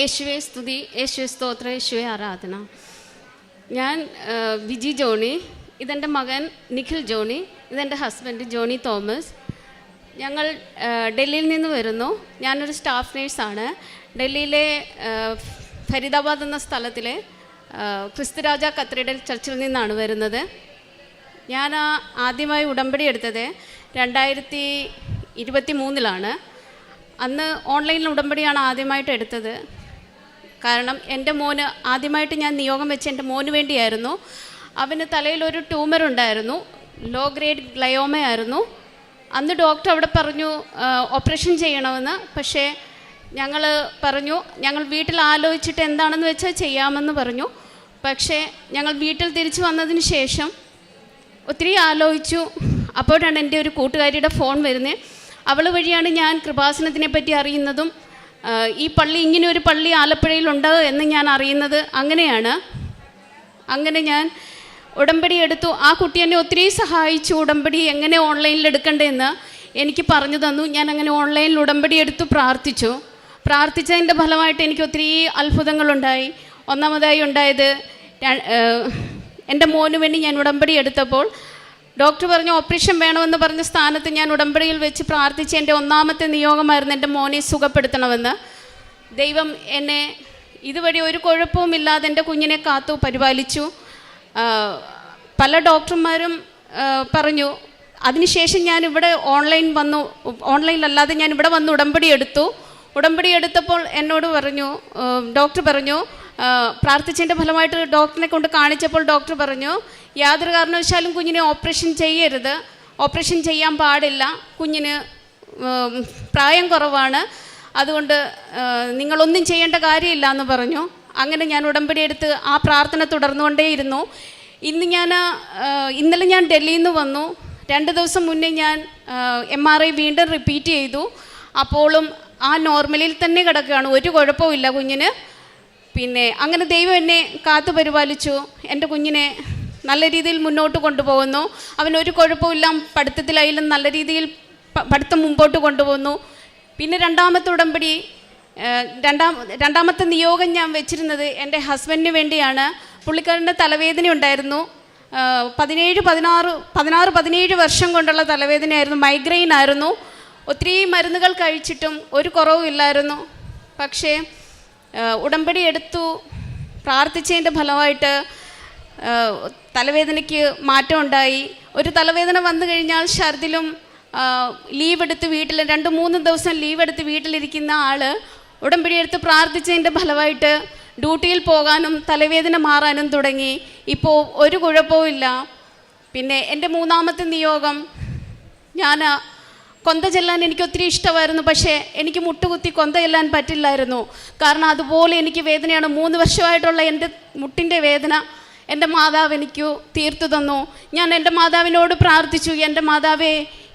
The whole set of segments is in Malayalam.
യേശുവെ സ്തുതി. യേശുവെ സ്തോത്ര. യേശുവെ ആരാധന. ഞാൻ വിജി ജോണി. ഇതെന്റെ മകൻ നിഖിൽ ജോണി. ഇതെന്റെ ഹസ്ബൻഡ് ജോണി തോമസ്. ഞങ്ങൾ ഡൽഹിയിൽ നിന്ന് വരുന്നു. ഞാനൊരു സ്റ്റാഫ് നേഴ്സാണ്. ഡൽഹിയിലെ ഫരീദാബാദ് എന്ന സ്ഥലത്തിലെ ക്രിസ്തുരാജ കത്തീഡ്രൽ ചർച്ചിൽ നിന്നാണ് വരുന്നത്. ഞാൻ ആദ്യമായി ഉടമ്പടി എടുത്തത് രണ്ടായിരത്തി ഇരുപത്തി മൂന്നിലാണ് അന്ന് ഓൺലൈനിൽ ഉടമ്പടിയാണ് ആദ്യമായിട്ട് എടുത്തത്. കാരണം എന്റെ മോന് ആദ്യമായിട്ട് ഞാൻ നിയോഗം വെച്ച് എന്റെ മോന് വേണ്ടിയായിരുന്നു. അവന് തലയിൽ ഒരു ട്യൂമർ ഉണ്ടായിരുന്നു. ലോ ഗ്രേഡ് ഗ്ലയോമയായിരുന്നു അന്ന് ഡോക്ടർ അവിടെ പറഞ്ഞു ഓപ്പറേഷൻ ചെയ്യണമെന്ന്. പക്ഷേ ഞങ്ങൾ പറഞ്ഞു ഞങ്ങൾ വീട്ടിൽ ആലോചിച്ചിട്ട് എന്താണെന്ന് വെച്ചാൽ ചെയ്യാമെന്ന് പറഞ്ഞു. പക്ഷേ ഞങ്ങൾ വീട്ടിൽ തിരിച്ചു വന്നതിന് ശേഷം ഒത്തിരി ആലോചിച്ചു. അപ്പോഴാണ് എന്റെ ഒരു കൂട്ടുകാരിയുടെ ഫോൺ വരുന്നത് അവൾ വഴിയാണ് ഞാൻ കൃപാസനത്തിനെ പറ്റി അറിയുന്നതും ഈ പള്ളി ഇങ്ങനെ ഒരു പള്ളി ആലപ്പുഴയിലുണ്ട് എന്ന് ഞാൻ അറിയുന്നത് അങ്ങനെയാണ്. അങ്ങനെ ഞാൻ ഉടമ്പടി എടുത്തു. ആ കുട്ടി എന്നെ ഒത്തിരി സഹായിച്ചു. ഉടമ്പടി എങ്ങനെ ഓൺലൈനിൽ എടുക്കണ്ടേന്ന് എനിക്ക് പറഞ്ഞു തന്നു. ഞാൻ അങ്ങനെ ഓൺലൈനിൽ ഉടമ്പടി എടുത്തു പ്രാർത്ഥിച്ചു. പ്രാർത്ഥിച്ചതിന്റെ ഫലമായിട്ട് എനിക്ക് ഒത്തിരി അത്ഭുതങ്ങളുണ്ടായി. ഒന്നാമതായി ഉണ്ടായത് എന്റെ മോന് വേണ്ടി ഞാൻ ഉടമ്പടി എടുത്തപ്പോൾ ഡോക്ടർ പറഞ്ഞു ഓപ്പറേഷൻ വേണമെന്ന് പറഞ്ഞ സ്ഥാനത്ത് ഞാൻ ഉടമ്പടിയിൽ വെച്ച് പ്രാർത്ഥിച്ച് എന്റെ ഒന്നാമത്തെ നിയോഗമായിരുന്നു എന്റെ മോനെ സുഖപ്പെടുത്തണമെന്ന്. ദൈവം എന്നെ ഇതുവഴി ഒരു കുഴപ്പവും ഇല്ലാതെ എന്റെ കുഞ്ഞിനെ കാത്തു പരിപാലിച്ചു. പല ഡോക്ടർമാരും പറഞ്ഞു അതിനുശേഷം ഞാൻ ഇവിടെ ഓൺലൈൻ വന്നു ഓൺലൈനിലല്ലാതെ ഞാൻ ഇവിടെ വന്ന് ഉടമ്പടി എടുത്തു. ഉടമ്പടി എടുത്തപ്പോൾ എന്നോട് പറഞ്ഞു ഡോക്ടർ പറഞ്ഞു പ്രാർത്ഥിച്ചതിന്റെ ഫലമായിട്ട് ഡോക്ടറിനെ കൊണ്ട് കാണിച്ചപ്പോൾ ഡോക്ടർ പറഞ്ഞു യാതൊരു കാരണവശാലും കുഞ്ഞിനെ ഓപ്പറേഷൻ ചെയ്യരുത് ഓപ്പറേഷൻ ചെയ്യാൻ പാടില്ല കുഞ്ഞിന് പ്രായം കുറവാണ് അതുകൊണ്ട് നിങ്ങളൊന്നും ചെയ്യേണ്ട കാര്യമില്ല എന്ന് പറഞ്ഞു. അങ്ങനെ ഞാൻ ഉടമ്പടി എടുത്ത് ആ പ്രാർത്ഥന തുടർന്നുകൊണ്ടേയിരുന്നു. ഇന്ന് ഞാൻ ഇന്നലെ ഞാൻ ഡൽഹിയിൽ നിന്ന് വന്നു. രണ്ട് ദിവസം മുന്നേ ഞാൻ എം ആർ ഐ വീണ്ടും റിപ്പീറ്റ് ചെയ്തു. അപ്പോഴും ആ നോർമലിൽ തന്നെ കിടക്കുകയാണ്. ഒരു കുഴപ്പമില്ല കുഞ്ഞിന്. പിന്നെ അങ്ങനെ ദൈവം എന്നെ കാത്തു പരിപാലിച്ചു. എന്റെ കുഞ്ഞിനെ നല്ല രീതിയിൽ മുന്നോട്ട് കൊണ്ടുപോകുന്നു. അവൻ ഒരു കുഴപ്പമില്ല പഠിത്തത്തിലായാലും നല്ല രീതിയിൽ പഠിത്തം മുമ്പോട്ട് കൊണ്ടുപോകുന്നു. പിന്നെ രണ്ടാമത്തെ ഉടമ്പടി രണ്ടാം രണ്ടാമത്തെ നിയോഗം ഞാൻ വെച്ചിരുന്നത് എന്റെ ഹസ്ബൻഡിന് വേണ്ടിയാണ്. പുള്ളിക്കാരന്റെ തലവേദന ഉണ്ടായിരുന്നു. പതിനേഴ് പതിനാറ് പതിനാറ് പതിനേഴ് വർഷം കൊണ്ടുള്ള തലവേദനയായിരുന്നു. മൈഗ്രെയിൻ ആയിരുന്നു. ഒത്തിരി മരുന്നുകൾ കഴിച്ചിട്ടും ഒരു കുറവുമില്ലായിരുന്നു. പക്ഷേ ഉടമ്പടി എടുത്തു പ്രാർത്ഥിച്ചതിന്റെ ഫലമായിട്ട് തലവേദനയ്ക്ക് മാറ്റം ഉണ്ടായി. ഒരു തലവേദന വന്നു കഴിഞ്ഞാൽ ഛർദിലും ലീവ് എടുത്ത് വീട്ടിൽ രണ്ട് മൂന്ന് ദിവസം ലീവ് എടുത്ത് വീട്ടിലിരിക്കുന്ന ആൾ ഉടമ്പടി എടുത്ത് പ്രാർത്ഥിച്ചതിന്റെ ഫലമായിട്ട് ഡ്യൂട്ടിയിൽ പോകാനും തലവേദന മാറാനും തുടങ്ങി. ഇപ്പോൾ ഒരു കുഴപ്പവും ഇല്ല പിന്നെ എന്റെ മൂന്നാമത്തെ നിയോഗം ഞാൻ കൊന്ത ചെല്ലാൻ എനിക്ക് ഒത്തിരി ഇഷ്ടമായിരുന്നു പക്ഷേ എനിക്ക് മുട്ടുകുത്തി കൊന്ത ചെല്ലാൻ പറ്റില്ലായിരുന്നു. കാരണം അതുപോലെ എനിക്ക് വേദനയാണ്. മൂന്ന് വർഷമായിട്ടുള്ള എന്റെ മുട്ടിന്റെ വേദന എന്റെ മാതാവ് എനിക്ക് തീർത്തു തന്നു. ഞാൻ എന്റെ മാതാവിനോട് പ്രാർത്ഥിച്ചു എന്റെ മാതാവേ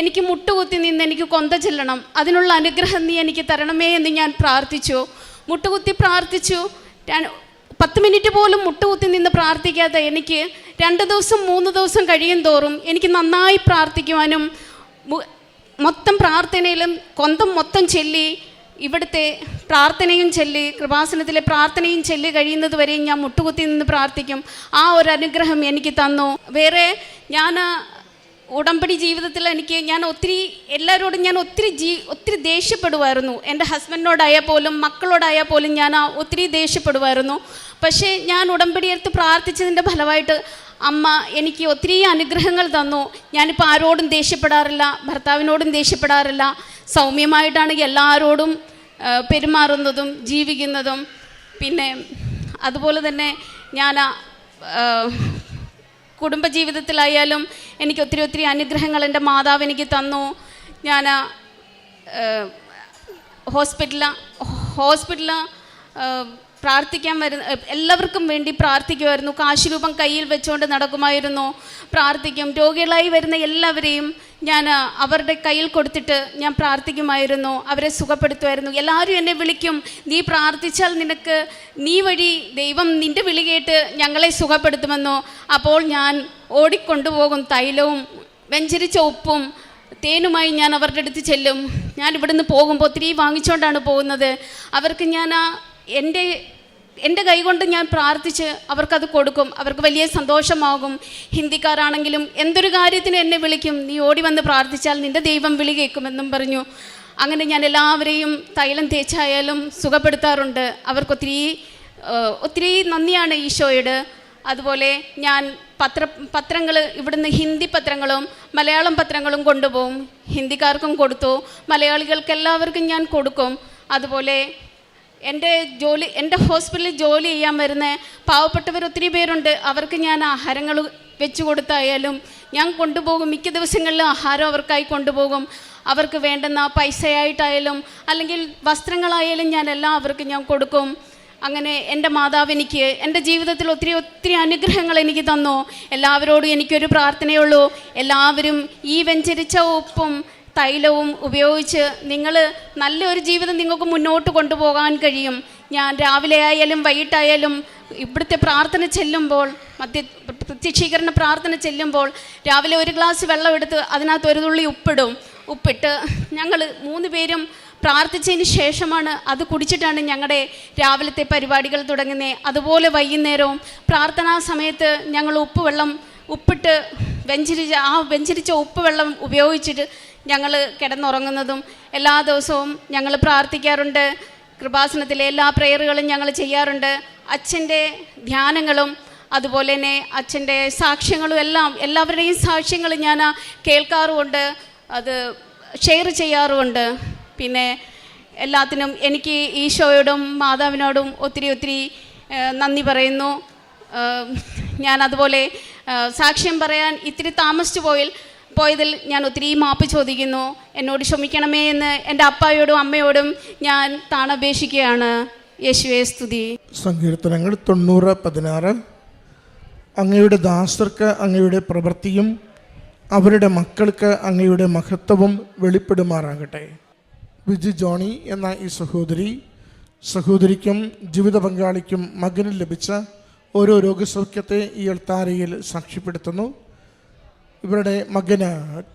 എനിക്ക് മുട്ടുകുത്തി നിന്ന് എനിക്ക് കൊന്ത ചെല്ലണം. അതിനുള്ള അനുഗ്രഹം നീ എനിക്ക് തരണമേ എന്ന് ഞാൻ പ്രാർത്ഥിച്ചു. മുട്ടുകുത്തി പ്രാർത്ഥിച്ചു. പത്ത് മിനിറ്റ് പോലും മുട്ടുകുത്തി നിന്ന് പ്രാർത്ഥിക്കാതെ എനിക്ക് രണ്ട് ദിവസം മൂന്ന് ദിവസം കഴിയും തോറും എനിക്ക് നന്നായി പ്രാർത്ഥിക്കുവാനും മൊത്തം പ്രാർത്ഥനയിലും കൊന്തം മൊത്തം ചൊല്ലി ഇവിടുത്തെ പ്രാർത്ഥനയും ചൊല്ലി കൃപാസനത്തിലെ പ്രാർത്ഥനയും ചൊല്ലി കഴിയുന്നത് വരെയും ഞാൻ മുട്ടുകുത്തി നിന്ന് പ്രാർത്ഥിക്കും. ആ ഒരു അനുഗ്രഹം എനിക്ക് തന്നു. വേറെ ഞാൻ ഉടമ്പടി ജീവിതത്തിൽ എനിക്ക് ഞാൻ ഒത്തിരി എല്ലാവരോടും ഞാൻ ഒത്തിരി ജീ ഒത്തിരി ദേഷ്യപ്പെടുമായിരുന്നു എന്റെ ഹസ്ബൻഡിനോടായാൽ പോലും മക്കളോടായാൽ പോലും ഞാൻ ഒത്തിരി ദേഷ്യപ്പെടുമായിരുന്നു പക്ഷേ ഞാൻ ഉടമ്പടി എടുത്ത് പ്രാർത്ഥിച്ചതിന്റെ ഫലമായിട്ട് അമ്മ എനിക്ക് ഒത്തിരി അനുഗ്രഹങ്ങൾ തന്നു. ഞാനിപ്പോൾ ആരോടും ദേഷ്യപ്പെടാറില്ല ഭർത്താവിനോടും ദേഷ്യപ്പെടാറില്ല. സൗമ്യമായിട്ടാണ് എല്ലാവരോടും പെരുമാറുന്നതും ജീവിക്കുന്നതും. പിന്നെ അതുപോലെ തന്നെ ഞാൻ കുടുംബജീവിതത്തിലായാലും എനിക്ക് ഒത്തിരി ഒത്തിരി അനുഗ്രഹങ്ങൾ എന്റെ മാതാവ് എനിക്ക് തന്നു. ഞാൻ ഹോസ്പിറ്റല ഹോസ്പിറ്റല പ്രാർത്ഥിക്കാൻ വരുന്ന എല്ലാവർക്കും വേണ്ടി പ്രാർത്ഥിക്കുമായിരുന്നു. കാശുരൂപം കയ്യിൽ വെച്ചുകൊണ്ട് നടക്കുമായിരുന്നു. പ്രാർത്ഥിക്കും. രോഗികളായി വരുന്ന എല്ലാവരെയും ഞാൻ അവരുടെ കയ്യിൽ കൊടുത്തിട്ട് ഞാൻ പ്രാർത്ഥിക്കുമായിരുന്നു. അവരെ സുഖപ്പെടുത്തുമായിരുന്നു. എല്ലാവരും എന്നെ വിളിക്കും. നീ പ്രാർത്ഥിച്ചാൽ നിനക്ക് നീ വഴി ദൈവം നിന്റെ വിളി കേട്ട് ഞങ്ങളെ സുഖപ്പെടുത്തുമെന്നോ? അപ്പോൾ ഞാൻ ഓടിക്കൊണ്ടുപോകും തൈലവും വെഞ്ചരിച്ച ഉപ്പും തേനുമായി ഞാൻ അവരുടെ അടുത്ത് ചെല്ലും. ഞാൻ ഇവിടുന്ന് പോകുമ്പോൾ ഒത്തിരി വാങ്ങിച്ചുകൊണ്ടാണ് പോകുന്നത്. അവർക്ക് ഞാൻ ആ എന്റെ എന്റെ കൈകൊണ്ട് ഞാൻ പ്രാർത്ഥിച്ച് അവർക്കത് കൊടുക്കും. അവർക്ക് വലിയ സന്തോഷമാകും. ഹിന്ദിക്കാരാണെങ്കിലും എന്തൊരു കാര്യത്തിന് എന്നെ വിളിക്കും. നീ ഓടി വന്ന് പ്രാർത്ഥിച്ചാൽ നിന്റെ ദൈവം വിളി കേൾക്കുമെന്നും പറഞ്ഞു. അങ്ങനെ ഞാൻ എല്ലാവരെയും തൈലം തേച്ചായാലും സുഖപ്പെടുത്താറുണ്ട്. അവർക്കൊത്തിരി ഒത്തിരി നന്ദിയാണ് ഈശോയോട്. അതുപോലെ ഞാൻ പത്ര പത്രങ്ങൾ ഇവിടുന്ന് ഹിന്ദി പത്രങ്ങളും മലയാളം പത്രങ്ങളും കൊണ്ടുപോകും. ഹിന്ദിക്കാർക്കും കൊടുത്തു. മലയാളികൾക്ക് എല്ലാവർക്കും ഞാൻ കൊടുക്കും. അതുപോലെ എന്റെ ജോലി എന്റെ ഹോസ്പിറ്റലിൽ ജോലി ചെയ്യാൻ വരുന്ന പാവപ്പെട്ടവർ ഒത്തിരി പേരുണ്ട്. അവർക്ക് ഞാൻ ആഹാരങ്ങൾ വെച്ച് കൊടുത്തായാലും ഞാൻ കൊണ്ടുപോകും. മിക്ക ദിവസങ്ങളിലും ആഹാരം അവർക്കായി കൊണ്ടുപോകും. അവർക്ക് വേണ്ടുന്ന പൈസയായിട്ടായാലും അല്ലെങ്കിൽ വസ്ത്രങ്ങളായാലും ഞാൻ എല്ലാം അവർക്ക് ഞാൻ കൊടുക്കും. അങ്ങനെ എന്റെ മാതാവ് എനിക്ക് എന്റെ ജീവിതത്തിൽ ഒത്തിരി ഒത്തിരി അനുഗ്രഹങ്ങൾ എനിക്ക് തന്നു. എല്ലാവരോടും എനിക്കൊരു പ്രാർത്ഥനയുള്ളൂ. എല്ലാവരും ഈ വെഞ്ചരിച്ച ഉപ്പും തൈലവും ഉപയോഗിച്ച് നിങ്ങൾ നല്ലൊരു ജീവിതം നിങ്ങൾക്ക് മുന്നോട്ട് കൊണ്ടുപോകാൻ കഴിയും. ഞാൻ രാവിലെ ആയാലും വൈകിട്ടായാലും ഇവിടുത്തെ പ്രാർത്ഥന ചെല്ലുമ്പോൾ മധ്യ പ്രത്യക്ഷീകരണ പ്രാർത്ഥന ചെല്ലുമ്പോൾ രാവിലെ ഒരു ഗ്ലാസ് വെള്ളം എടുത്ത് അതിനകത്ത് ഒരു തുള്ളി ഉപ്പിടും. ഉപ്പിട്ട് ഞങ്ങൾ മൂന്ന് പേരും പ്രാർത്ഥിച്ചതിന് ശേഷമാണ് അത് കുടിച്ചിട്ടാണ് ഞങ്ങളുടെ രാവിലത്തെ പരിപാടികൾ തുടങ്ങുന്നത്. അതുപോലെ വൈകുന്നേരവും പ്രാർത്ഥനാ സമയത്ത് ഞങ്ങൾ ഉപ്പ് വെള്ളം ഉപ്പിട്ട് വെഞ്ചരിച്ച ആ വെഞ്ചരിച്ച ഉപ്പ് വെള്ളം ഉപയോഗിച്ചിട്ട് ഞങ്ങൾ കിടന്നുറങ്ങുന്നതും എല്ലാ ദിവസവും ഞങ്ങൾ പ്രാർത്ഥിക്കാറുണ്ട്. കൃപാസനത്തിലെ എല്ലാ പ്രേയറുകളും ഞങ്ങൾ ചെയ്യാറുണ്ട്. അച്ഛന്റെ ധ്യാനങ്ങളും അതുപോലെ തന്നെ അച്ഛന്റെ സാക്ഷ്യങ്ങളും എല്ലാം എല്ലാവരുടെയും സാക്ഷ്യങ്ങൾ ഞാൻ കേൾക്കാറുമുണ്ട്. അത് ഷെയർ ചെയ്യാറുമുണ്ട്. പിന്നെ എല്ലാത്തിനും എനിക്ക് ഈശോയോടും മാതാവിനോടും ഒത്തിരി ഒത്തിരി നന്ദി പറയുന്നു. ഞാൻ അതുപോലെ സാക്ഷ്യം പറയാൻ ഇത്തിരി താമസിച്ചു പോയിൽ പോയതിൽ ഞാൻ ഒത്തിരി മാപ്പ് ചോദിക്കുന്നു. എന്നോട് ക്ഷമിക്കണമേ എന്ന് എന്റെ അപ്പായോടും അമ്മയോടും ഞാൻ താണപേക്ഷിക്കുകയാണ്. യേശുവെ സ്തുതി. സങ്കീർത്തനങ്ങൾ തൊണ്ണൂറ് പതിനാറ്. അങ്ങയുടെ ദാസർക്ക് അങ്ങയുടെ പ്രവൃത്തിയും അവരുടെ മക്കൾക്ക് അങ്ങയുടെ മഹത്വവും വെളിപ്പെടുമാറാകട്ടെ. വിജി ജോണി എന്ന ഈ സഹോദരി സഹോദരിക്കും ജീവിത പങ്കാളിക്കും മകന് ലഭിച്ച ഓരോ രോഗസൗഖ്യത്തെ ഈ എൾത്താരയിൽ സാക്ഷ്യപ്പെടുത്തുന്നു. ഇവരുടെ മകന്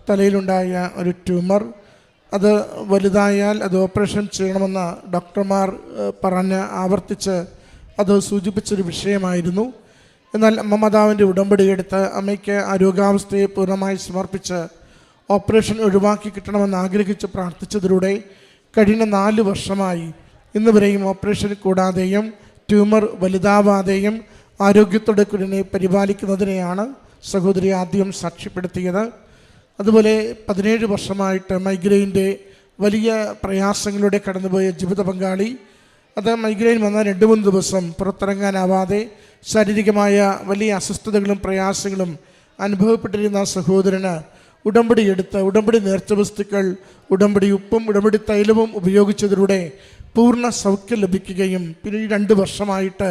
തലയിലുണ്ടായ ഒരു ട്യൂമർ. അത് വലുതായാൽ അത് ഓപ്പറേഷൻ ചെയ്യണമെന്ന് ഡോക്ടർമാർ പറഞ്ഞ് ആവർത്തിച്ച് അത് സൂചിപ്പിച്ചൊരു വിഷയമായിരുന്നു. എന്നാൽ അമ്മ മാതാവിന്റെ ഉടമ്പടി എടുത്ത് അമ്മയ്ക്ക് ആ രോഗാവസ്ഥയെ പൂർണമായി സമർപ്പിച്ച് ഓപ്പറേഷൻ ഒഴിവാക്കി കിട്ടണമെന്ന് ആഗ്രഹിച്ച് പ്രാർത്ഥിച്ചതിലൂടെ കഴിഞ്ഞ നാല് വർഷമായി ഇന്ന് വരെയും ഓപ്പറേഷൻ കൂടാതെയും ട്യൂമർ വലുതാവാതെയും ആരോഗ്യത്തോടെ കുഞ്ഞിനെ പരിപാലിക്കുന്നതിനെയാണ് സഹോദരി ആദ്യം സാക്ഷ്യപ്പെടുത്തിയത് അതുപോലെ പതിനേഴ് വർഷമായിട്ട് മൈഗ്രെയിന്റെ വലിയ പ്രയാസങ്ങളിലൂടെ കടന്നുപോയ ജീവിത പങ്കാളി. അത് മൈഗ്രെയിൻ വന്ന രണ്ട് മൂന്ന് ദിവസം പുറത്തിറങ്ങാനാവാതെ ശാരീരികമായ വലിയ അസ്വസ്ഥതകളും പ്രയാസങ്ങളും അനുഭവപ്പെട്ടിരുന്ന സഹോദരന് ഉടമ്പടി എടുത്ത് ഉടമ്പടി നേർച്ച വസ്തുക്കൾ ഉടമ്പടി ഉപ്പും ഉടമ്പടി തൈലവും ഉപയോഗിച്ചതിലൂടെ പൂർണ സൗഖ്യം ലഭിക്കുകയും പിന്നീട് രണ്ട് വർഷമായിട്ട്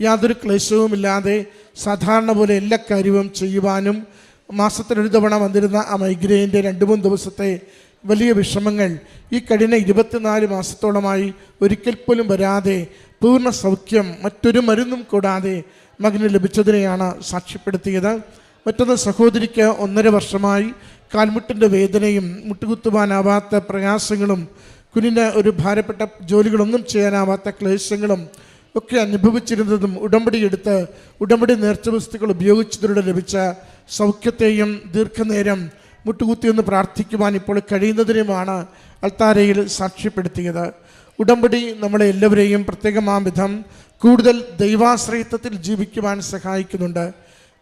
യാതൊരു ക്ലേശവുമില്ലാതെ സാധാരണ പോലെ എല്ലാ കാര്യവും ചെയ്യുവാനും മാസത്തിനൊരു തവണ വന്നിരുന്ന ആ മൈഗ്രെയിന്റെ രണ്ട് മൂന്ന് ദിവസത്തെ വലിയ വിഷമങ്ങൾ ഈ കഴിഞ്ഞ ഇരുപത്തിനാല് മാസത്തോളമായി ഒരിക്കൽ പോലും വരാതെ പൂർണ സൗഖ്യം മറ്റൊരു മരുന്നും കൂടാതെ മകന് ലഭിച്ചതിനെയാണ് സാക്ഷ്യപ്പെടുത്തിയത്. മറ്റൊന്ന് സഹോദരിക്ക് ഒന്നര വർഷമായി കാൽമുട്ടിന്റെ വേദനയും മുട്ടുകുത്തുവാനാവാത്ത പ്രയാസങ്ങളും കുഞ്ഞിന് ഒരു ഭാരപ്പെട്ട ജോലികളൊന്നും ചെയ്യാനാവാത്ത ക്ലേശങ്ങളും ഒക്കെ അനുഭവിച്ചിരുന്നതും ഉടമ്പടി എടുത്ത് ഉടമ്പടി നേർച്ച വസ്തുക്കൾ ഉപയോഗിച്ചതിലൂടെ ലഭിച്ച സൗഖ്യത്തെയും ദീർഘനേരം മുട്ടുകുത്തിയൊന്ന് പ്രാർത്ഥിക്കുവാൻ ഇപ്പോൾ കഴിയുന്നതിനുമാണ് അൾത്താരയിൽ സാക്ഷ്യപ്പെടുത്തിയത്. ഉടമ്പടി നമ്മളെ എല്ലാവരെയും പ്രത്യേകമാം വിധം കൂടുതൽ ദൈവാശ്രയത്വത്തിൽ ജീവിക്കുവാൻ സഹായിക്കുന്നുണ്ട്.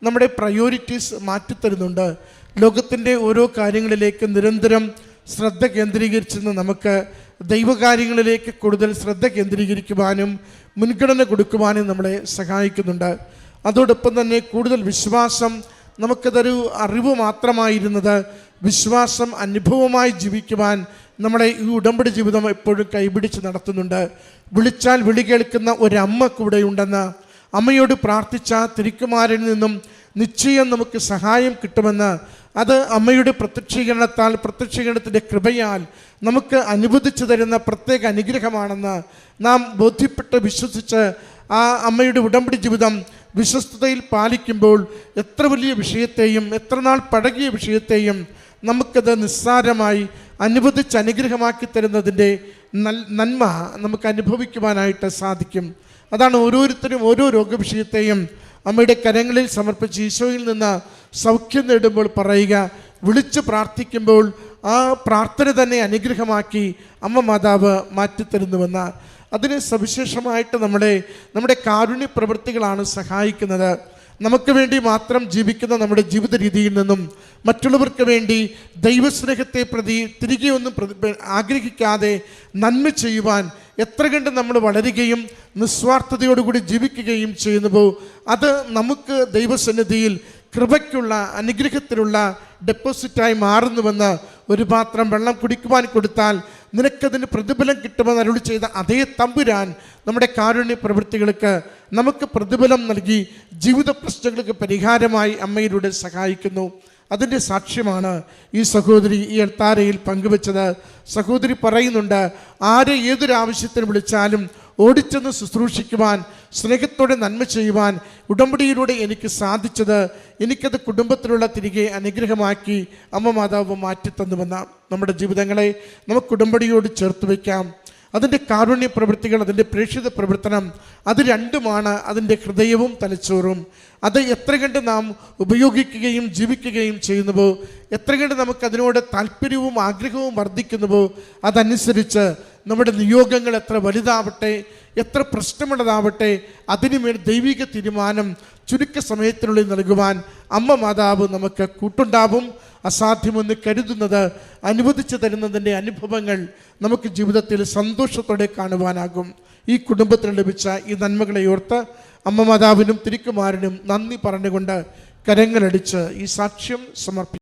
നമ്മുടെ പ്രയോറിറ്റീസ് മാറ്റിത്തരുന്നുണ്ട്. ലോകത്തിന്റെ ഓരോ കാര്യങ്ങളിലേക്ക് നിരന്തരം ശ്രദ്ധ കേന്ദ്രീകരിച്ചെന്ന് നമുക്ക് ദൈവകാര്യങ്ങളിലേക്ക് കൂടുതൽ ശ്രദ്ധ കേന്ദ്രീകരിക്കുവാനും മുൻഗണന കൊടുക്കുവാനും നമ്മളെ സഹായിക്കുന്നുണ്ട്. അതോടൊപ്പം തന്നെ കൂടുതൽ വിശ്വാസം നമുക്കതൊരു അറിവ് മാത്രമായിരുന്നത് വിശ്വാസം അനുഭവമായി ജീവിക്കുവാൻ നമ്മളെ ഈ ഉടമ്പടി ജീവിതം എപ്പോഴും കൈപിടിച്ച് നടത്തുന്നുണ്ട്. വിളിച്ചാൽ വിളി കേൾക്കുന്ന ഒരമ്മ കൂടെ ഉണ്ടെന്ന് അമ്മയോട് പ്രാർത്ഥിച്ച തിരുക്കുമാരിൽ നിന്നും നിശ്ചയം നമുക്ക് സഹായം കിട്ടുമെന്ന് അത് അമ്മയുടെ പ്രത്യക്ഷീകരണത്താൽ പ്രത്യക്ഷീകരണത്തിന്റെ കൃപയാൽ നമുക്ക് അനുവദിച്ചു തരുന്ന പ്രത്യേക അനുഗ്രഹമാണെന്ന് നാം ബോധ്യപ്പെട്ട് വിശ്വസിച്ച് ആ അമ്മയുടെ ഉടമ്പടി ജീവിതം വിശ്വസ്തതയിൽ പാലിക്കുമ്പോൾ എത്ര വലിയ വിഷയത്തെയും എത്ര നാൾ പഴകിയ വിഷയത്തെയും നമുക്കത് നിസ്സാരമായി അനുവദിച്ച് അനുഗ്രഹമാക്കി തരുന്നതിന്റെ നന്മ നമുക്ക് അനുഭവിക്കുവാനായിട്ട് സാധിക്കും. അതാണ് ഓരോരുത്തരും ഓരോ രോഗവിഷയത്തെയും അമ്മയുടെ കരങ്ങളിൽ സമർപ്പിച്ച് ഈശോയിൽ നിന്ന് സൗഖ്യം നേടുമ്പോൾ പറയുക വിളിച്ച് പ്രാർത്ഥിക്കുമ്പോൾ ആ പ്രാർത്ഥന തന്നെ അനുഗ്രഹമാക്കി അമ്മ മാതാവ് മാറ്റിത്തരുന്നുവെന്ന്. അതിന് സവിശേഷമായിട്ട് നമ്മുടെ നമ്മുടെ കാരുണ്യ പ്രവൃത്തികളാണ് സഹായിക്കുന്നത്. നമുക്ക് വേണ്ടി മാത്രം ജീവിക്കുന്ന നമ്മുടെ ജീവിത രീതിയിൽ നിന്നും മറ്റുള്ളവർക്ക് വേണ്ടി ദൈവസ്നേഹത്തെ പ്രതി തിരികെ ഒന്നും ആഗ്രഹിക്കാതെ നന്മ ചെയ്യുവാൻ എത്ര കണ്ട് നമ്മൾ വളരുകയും നിസ്വാർത്ഥതയോടുകൂടി ജീവിക്കുകയും ചെയ്യുന്നുവോ അത് നമുക്ക് ദൈവസന്നിധിയിൽ കൃപയ്ക്കുള്ള അനുഗ്രഹത്തിലുള്ള ഡെപ്പോസിറ്റായി മാറുന്നുവെന്ന് ഒരു പാത്രം വെള്ളം കുടിക്കുവാൻ കൊടുത്താൽ നിനക്കതിന് പ്രതിഫലം കിട്ടുമെന്ന് അരുളി ചെയ്ത അതേ തമ്പുരാൻ നമ്മുടെ കാരുണ്യ പ്രവൃത്തികൾക്ക് നമുക്ക് പ്രതിഫലം നൽകി ജീവിത പ്രശ്നങ്ങൾക്ക് പരിഹാരമായി അമ്മയിലൂടെ സഹായിക്കുന്നു. അതിന്റെ സാക്ഷ്യമാണ് ഈ സഹോദരി ഈ എൽത്താരയിൽ പങ്കുവച്ചത്. സഹോദരി പറയുന്നുണ്ട് ആരെ ഏതൊരു ആവശ്യത്തിന് വിളിച്ചാലും ഓടിച്ചെന്ന് ശുശ്രൂഷിക്കുവാൻ സ്നേഹത്തോടെ നന്മ ചെയ്യുവാൻ ഉടമ്പടിയിലൂടെ എനിക്ക് സാധിച്ചത് എനിക്കത് കുടുംബത്തിലുള്ള തിരികെ അനുഗ്രഹമാക്കി അമ്മ മാതാവ് മാറ്റിത്തന്നുവെന്ന നമ്മുടെ ജീവിതങ്ങളെ നമുക്ക് ഉടമ്പടിയോട് ചേർത്ത് വയ്ക്കാം. അതിന്റെ കാരുണ്യ പ്രവൃത്തികൾ അതിന്റെ പ്രേക്ഷിത പ്രവർത്തനം അത് രണ്ടുമാണ് അതിന്റെ ഹൃദയവും തലച്ചോറും. അത് എത്ര കണ്ട് നാം ഉപയോഗിക്കുകയും ജീവിക്കുകയും ചെയ്യുന്നുവോ എത്ര കണ്ട് നമുക്ക് അതിനോട് താല്പര്യവും ആഗ്രഹവും വർദ്ധിക്കുന്നുവോ അതനുസരിച്ച് നമ്മുടെ നിയോഗങ്ങൾ എത്ര വലുതാവട്ടെ എത്ര പ്രശ്നമുള്ളതാവട്ടെ അതിനുമേൽ ദൈവിക തീരുമാനം ചുരുക്ക സമയത്തിനുള്ളിൽ നൽകുവാൻ അമ്മ മാതാവ് നമുക്ക് കൂട്ടുണ്ടാവും. അസാധ്യമെന്ന് കരുതുന്നത് അനുവദിച്ചു തരുന്നതിന്റെ അനുഭവങ്ങൾ നമുക്ക് ജീവിതത്തിൽ സന്തോഷത്തോടെ കാണുവാനാകും. ഈ കുടുംബത്തിന് ലഭിച്ച ഈ നന്മകളെ ഓർത്ത് അമ്മ മാതാവിനും തിരിക്കുമാരനും നന്ദി പറഞ്ഞുകൊണ്ട് കരങ്ങളടിച്ച് ഈ സാക്ഷ്യം സമർപ്പിക്കും